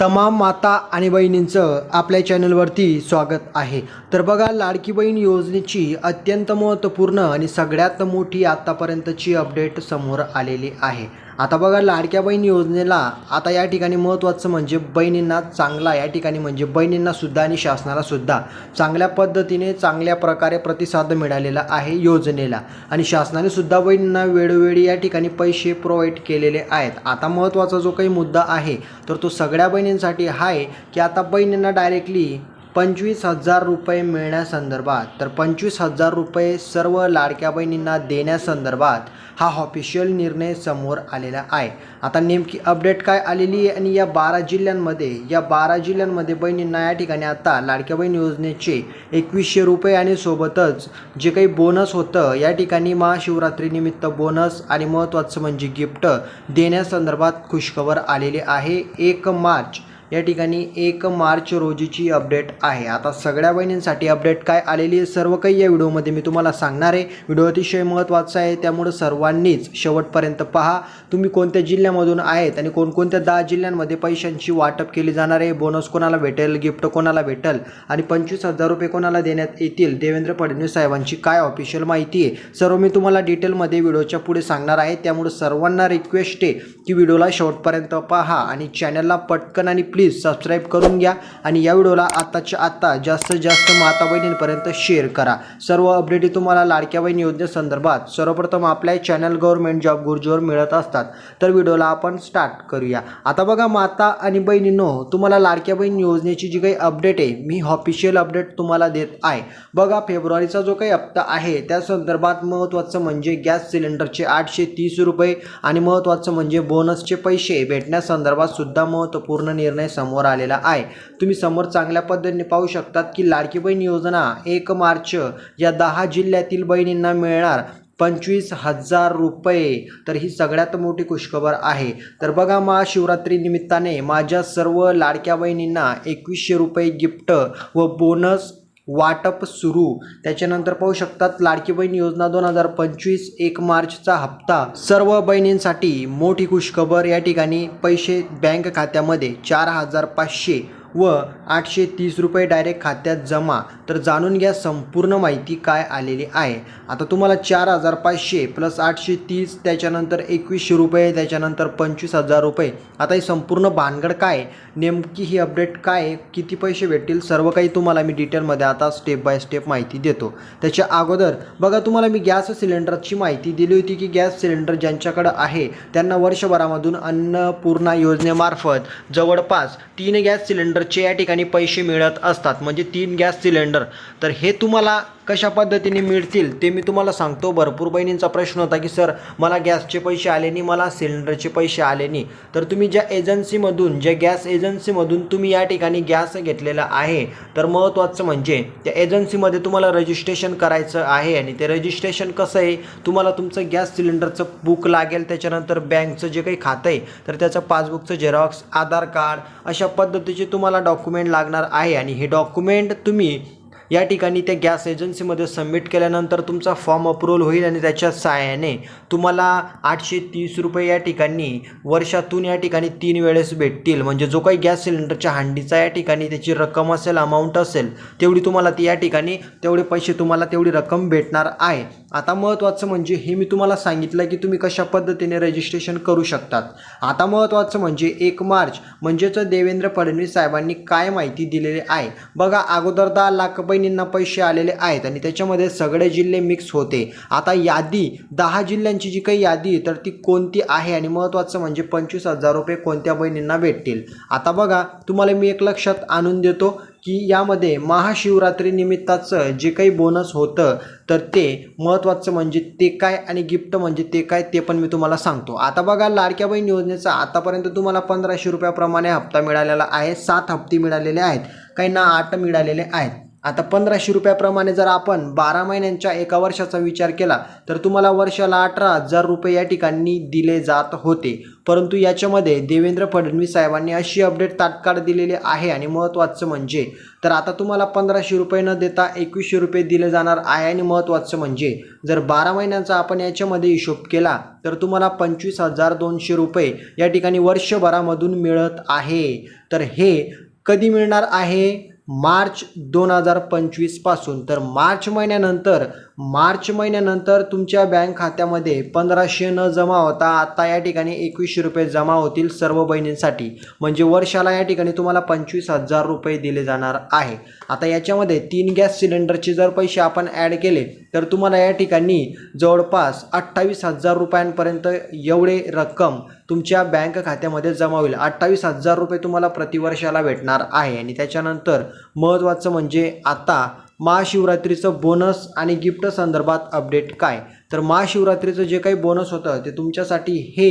तमाम माता आणि बहिणींचं आपल्या चॅनलवरती स्वागत आहे. तर बघा लाडकी बहीण योजनेची अत्यंत महत्त्वपूर्ण आणि सगळ्यात मोठी आत्तापर्यंतची अपडेट समोर आलेली आहे. आता बघा लाडक्या बहीण योजनेला आता या ठिकाणी महत्त्वाचं म्हणजे बहिणींना चांगला या ठिकाणी म्हणजे बहिणींना सुद्धा आणि शासनाला सुद्धा चांगल्या पद्धतीने चांगल्या प्रकारे प्रतिसाद मिळालेला आहे योजनेला. आणि शासनाने सुद्धा बहिणींना वेळोवेळी या ठिकाणी पैसे प्रोव्हाइड केलेले आहेत. आता महत्त्वाचा जो काही मुद्दा आहे तर तो सगळ्या बहिणींसाठी आहे की आता बहिणींना डायरेक्टली पंचवीस हजार रुपये मिळण्यासंदर्भात तर पंचवीस हजार रुपये सर्व लाडक्या बहिणींना देण्यासंदर्भात हा ऑफिशियल निर्णय समोर आलेला आहे. आता नेमकी अपडेट काय आलेली आहे आणि या बारा जिल्ह्यांमध्ये या बारा जिल्ह्यांमध्ये बहिणींना या ठिकाणी आता लाडक्या बहीण योजनेचे एकवीसशे रुपये आणि सोबतच जे काही बोनस होतं या ठिकाणी महाशिवरात्रीनिमित्त बोनस आणि महत्त्वाचं म्हणजे गिफ्ट देण्यासंदर्भात खुशखबर आलेली आहे. एक मार्च या ठिकाणी एक मार्च रोजीची अपडेट आहे. आता सगळ्या बहिणींसाठी अपडेट काय आलेली आहे सर्व काही या व्हिडिओमध्ये मी तुम्हाला सांगणार आहे. व्हिडिओ अतिशय महत्त्वाचा आहे त्यामुळं सर्वांनीच शेवटपर्यंत पहा तुम्ही कोणत्या जिल्ह्यामधून आहेत आणि कोणकोणत्या दहा जिल्ह्यांमध्ये पैशांची वाटप केली जाणार आहे बोनस कोणाला भेटेल गिफ्ट कोणाला भेटेल आणि पंचवीस हजार रुपये कोणाला देण्यात येतील देवेंद्र फडणवीस साहेबांची काय ऑफिशियल माहिती आहे सर्व मी तुम्हाला डिटेलमध्ये व्हिडिओच्या पुढे सांगणार आहे. त्यामुळे सर्वांना रिक्वेस्ट आहे की व्हिडिओला शेवटपर्यंत पहा आणि चॅनलला पटकन आणि प्लीज प्लीज सबस्क्राईब करून घ्या आणि या व्हिडिओला आत्ताच्या आत्ता जास्तीत जास्त माता बहिणींपर्यंत शेअर करा. सर्व अपडेट तुम्हाला लाडक्या बहीण योजनेसंदर्भात सर्वप्रथम आपल्या चॅनल गव्हर्नमेंट जॉब गुरुजीवर मिळत असतात. तर व्हिडिओला आपण स्टार्ट करूया. आता बघा माता आणि बहिणींनो तुम्हाला लाडक्या बहीण योजनेची जी काही अपडेट आहे मी ऑफिशियल अपडेट तुम्हाला देत आहे. बघा फेब्रुवारीचा जो काही हप्ता आहे त्या संदर्भात महत्त्वाचं म्हणजे गॅस सिलेंडरचे आठशे तीस रुपये आणि महत्त्वाचं म्हणजे बोनसचे पैसे भेटण्यासंदर्भात सुद्धा महत्त्वपूर्ण निर्णय समोर आलेला आहे. तुम्ही समोर चांगल्या पद्धतीने पाहू शकतात की लाडकी बहीण योजना एक मार्च या दहा जिल्ह्यातील बहिणींना मिळणार. पंचवीस हजार रुपये. तर ही सगळ्यात मोठी खुशखबर आहे. तर बघा महाशिवरात्री निमित्ताने माझ्या सर्व लाडक्या बहिणींना एकवीसशे रुपये गिफ्ट व बोनस वाटप सुरू. त्याच्यानंतर पाहू शकतात लाडकी बहीण योजना दोन हजार पंचवीस एक मार्चचा हप्ता. सर्व बहिणींसाठी मोठी खुशखबर. या ठिकाणी पैसे बँक खात्यामध्ये चार हजार पाचशे व आठशे तीस रुपये डायरेक्ट खात्यात जमा. तर जाणून घ्या संपूर्ण माहिती काय आलेली आहे. आता तुम्हाला चार हजार पाचशे प्लस आठशे तीस त्याच्यानंतर एकवीसशे रुपये त्याच्यानंतर पंचवीस हजार रुपये. आता ही संपूर्ण भानगड काय नेमकी ही अपडेट काय आहे, किती पैसे भेटतील? सर्व काही तुम्हाला मी डिटेलमध्ये आता स्टेप बाय स्टेप माहिती देतो. त्याच्या अगोदर बघा तुम्हाला मी गॅस सिलेंडरची माहिती दिली होती की गॅस सिलेंडर ज्यांच्याकडं आहे त्यांना वर्षभरामधून अन्नपूर्णा योजनेमार्फत जवळपास तीन गॅस सिलेंडर सिलेंडरचे या ठिकाणी पैसे मिळत असतात. म्हणजे तीन गॅस सिलेंडर. तर हे तुम्हाला कशा पद्धतीने मिळतील ते मी तुम्हाला सांगतो. भरपूर बहिणींचा प्रश्न होता की सर मला गॅसचे पैसे आले नाही मला सिलेंडरचे पैसे आले नाही. तर तुम्ही ज्या एजन्सीमधून ज्या गॅस एजन्सीमधून तुम्ही या ठिकाणी गॅस घेतलेला आहे तर महत्त्वाचं म्हणजे त्या एजन्सीमध्ये तुम्हाला रजिस्ट्रेशन करायचं आहे आणि ते रजिस्ट्रेशन कसं आहे? तुम्हाला तुमचं गॅस सिलेंडरचं बुक लागेल त्याच्यानंतर बँकचं जे काही खातं आहे तर त्याचं पासबुकचं झेरॉक्स आधार कार्ड अशा पद्धतीचे तुम्हाला डॉक्युमेंट लागणार आहे आणि हे डॉक्युमेंट तुम्ही या ठिकाणी त्या गॅस एजन्सीमध्ये सबमिट केल्यानंतर तुमचा फॉर्म अप्रूव्हल होईल आणि त्याच्या सहाय्याने तुम्हाला आठशे तीस रुपये या ठिकाणी वर्षातून या ठिकाणी तीन वेळेस भेटतील. म्हणजे जो काही गॅस सिलेंडरच्या हांडीचा या ठिकाणी त्याची रक्कम असेल अमाऊंट असेल तेवढी तुम्हाला ती या ठिकाणी तेवढे पैसे तुम्हाला तेवढी रक्कम भेटणार आहे. आता महत्त्वाचं म्हणजे हे मी तुम्हाला सांगितलं की तुम्ही कशा पद्धतीने रजिस्ट्रेशन करू शकतात. आता महत्त्वाचं म्हणजे एक मार्च म्हणजेच देवेंद्र फडणवीस साहेबांनी काय माहिती दिलेली आहे? बघा अगोदर दहा लाख बहिणींना पैसे आलेले आहेत आणि त्याच्यामध्ये सगळे जिल्हे मिक्स होते. आता यादी दहा जिल्ह्यांची जी काही यादी तर ती कोणती आहे? आणि महत्त्वाचं म्हणजे पंचवीस हजार रुपये कोणत्या बहिणींना भेटतील? आता बघा तुम्हाला मी एक लक्षात आणून देतो की यामध्ये महाशिवरात्री निमित्ताचं जे काही बोनस होतं तर ते महत्त्वाचं म्हणजे ते काय आणि गिफ्ट म्हणजे ते काय ते पण मी तुम्हाला सांगतो. आता बघा लाडक्या बहीण योजनेचा आतापर्यंत तुम्हाला पंधराशे रुपयाप्रमाणे हप्ता मिळालेला आहे. सात हप्ते मिळालेले आहेत. काहींना आठ मिळालेले आहेत. आता पंधराशे रुपयाप्रमाणे जर आपण बारा महिन्यांच्या एका वर्षाचा विचार केला तर तुम्हाला वर्षाला अठरा हजार रुपये या ठिकाणी दिले जात होते. परंतु याच्यामध्ये देवेंद्र फडणवीस साहेबांनी अशी अपडेट तात्काळ दिलेली आहे आणि महत्त्वाचं म्हणजे तर आता तुम्हाला पंधराशे रुपये न देता एकवीसशे रुपये दिले जाणार आहे आणि महत्त्वाचं म्हणजे जर बारा महिन्यांचा आपण याच्यामध्ये हिशोब केला तर तुम्हाला पंचवीस हजार दोनशे रुपये या ठिकाणी वर्षभरामधून मिळत आहे. तर हे कधी मिळणार आहे? मार्च दोन हजार पंचवीसपासून तर मार्च महिन्यानंतर मार्च महिन्यानंतर तुमच्या बँक खात्यामध्ये पंधराशे न जमा होता आता या ठिकाणी एकवीसशे रुपये जमा होतील सर्व बहिणींसाठी. म्हणजे वर्षाला या ठिकाणी तुम्हाला पंचवीस हजार रुपये दिले जाणार आहे. आता याच्यामध्ये तीन गॅस सिलेंडरचे जर पैसे आपण ॲड केले तर तुम्हाला या ठिकाणी जवळपास अठ्ठावीस हजार रुपयांपर्यंत एवढे रक्कम तुमच्या बँक खात्यामध्ये जमा होईल. अठ्ठावीस हजार रुपये तुम्हाला प्रतिवर्षाला भेटणार आहे. आणि त्याच्यानंतर महत्त्वाचं म्हणजे आता महाशिवरात्रीचं बोनस आणि गिफ्ट संदर्भात अपडेट काय? तर महाशिवरात्रीचं जे काही बोनस होतं ते तुमच्यासाठी हे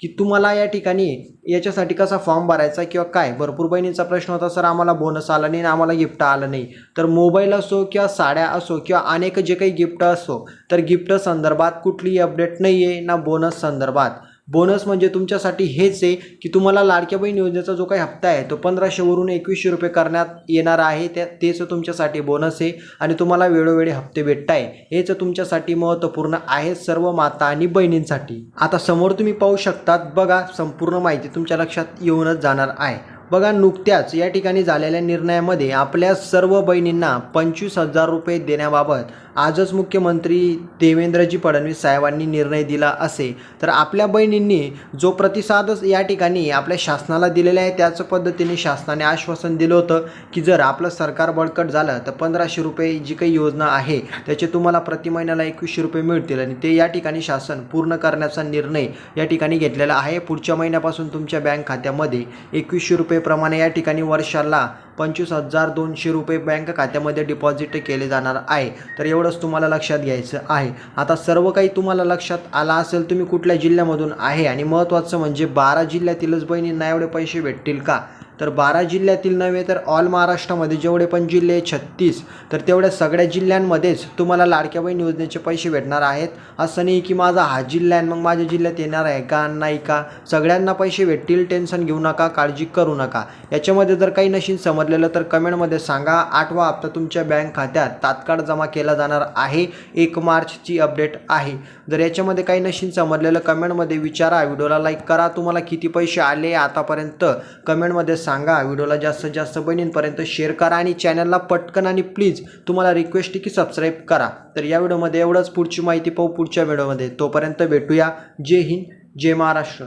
की तुम्हाला या ठिकाणी याच्यासाठी कसा फॉर्म भरायचा किंवा काय? भरपूर बहिणींचा प्रश्न होता सर आम्हाला बोनस आला नाही आणि आम्हाला गिफ्ट आलं नाही. तर मोबाईल असो किंवा साड्या असो किंवा अनेक जे काही गिफ्ट असो तर गिफ्ट संदर्भात कुठलीही अपडेट नाही आहे ना बोनस संदर्भात. बोनस म्हणजे तुमच्यासाठी हेच आहे की तुम्हाला लाडक्या बहीण योजनेचा जो काही हप्ता आहे तो पंधराशेवरून एकवीसशे रुपये करण्यात येणार आहे त्या तेच तुमच्यासाठी बोनस आहे आणि तुम्हाला वेळोवेळी हप्ते भेटत आहे हेच तुमच्यासाठी महत्त्वपूर्ण आहे सर्व माता आणि बहिणींसाठी. आता समोर तुम्ही पाहू शकतात बघा संपूर्ण माहिती तुमच्या लक्षात येऊनच जाणार आहे. बघा नुकत्याच या ठिकाणी झालेल्या निर्णयामध्ये आपल्या सर्व बहिणींना पंचवीस हजार रुपये देण्याबाबत आजच मुख्यमंत्री देवेंद्रजी फडणवीस साहेबांनी निर्णय दिला असे. तर आपल्या बहिणींनी जो प्रतिसादच या ठिकाणी आपल्या शासनाला दिलेला आहे त्याच पद्धतीने शासनाने आश्वासन दिलं होतं की जर आपलं सरकार बळकट झालं तर पंधराशे रुपये जी काही योजना आहे त्याचे तुम्हाला प्रति महिन्याला एकवीसशे रुपये मिळतील आणि ते या ठिकाणी शासन पूर्ण करण्याचा निर्णय या ठिकाणी घेतलेला आहे. पुढच्या महिन्यापासून तुमच्या बँक खात्यामध्ये एकवीसशे रुपये रुपयेप्रमाणे या ठिकाणी वर्षाला पंचवीस हजार दोनशे रुपये बँक खात्यामध्ये डिपॉझिट केले जाणार आहे. तर एवढंच तुम्हाला लक्षात घ्यायचं आहे. आता सर्व काही तुम्हाला लक्षात आला असेल तुम्ही कुठल्या जिल्ह्यामधून आहे? आणि महत्त्वाचं म्हणजे बारा जिल्ह्यातीलच बहिणींना एवढे पैसे भेटतील का? तर बारा जिल्ह्यातील नव्हे तर ऑल महाराष्ट्रामध्ये जेवढे पण जिल्हे छत्तीस तर तेवढ्या सगळ्या जिल्ह्यांमध्येच तुम्हाला लाडक्या बहीण योजनेचे पैसे भेटणार आहेत. असं नाही की माझा हा जिल्हा आहे मग माझ्या जिल्ह्यात येणार आहे का नाही का? सगळ्यांना पैसे भेटतील टेन्शन घेऊ नका काळजी करू नका. याच्यामध्ये जर काही नशीन समजलेलं तर कमेंटमध्ये सांगा. आठवा हप्ता तुमच्या बँक खात्यात तात्काळ जमा केला जाणार आहे. एक मार्चची अपडेट आहे. जर याच्यामध्ये काही नशीन समजलेलं कमेंटमध्ये विचारा. व्हिडिओला लाईक करा. तुम्हाला किती पैसे आले आतापर्यंत कमेंटमध्ये सांगा. व्हिडिओला जास्तीत जास्त बहिणींपर्यंत शेअर करा आणि चॅनलला पटकन आणि प्लीज तुम्हाला रिक्वेस्ट की सबस्क्राईब करा. तर या व्हिडिओमध्ये एवढंच. पुढची माहिती पाहू पुढच्या व्हिडिओमध्ये. तोपर्यंत भेटूया. जय हिंद. जय महाराष्ट्र.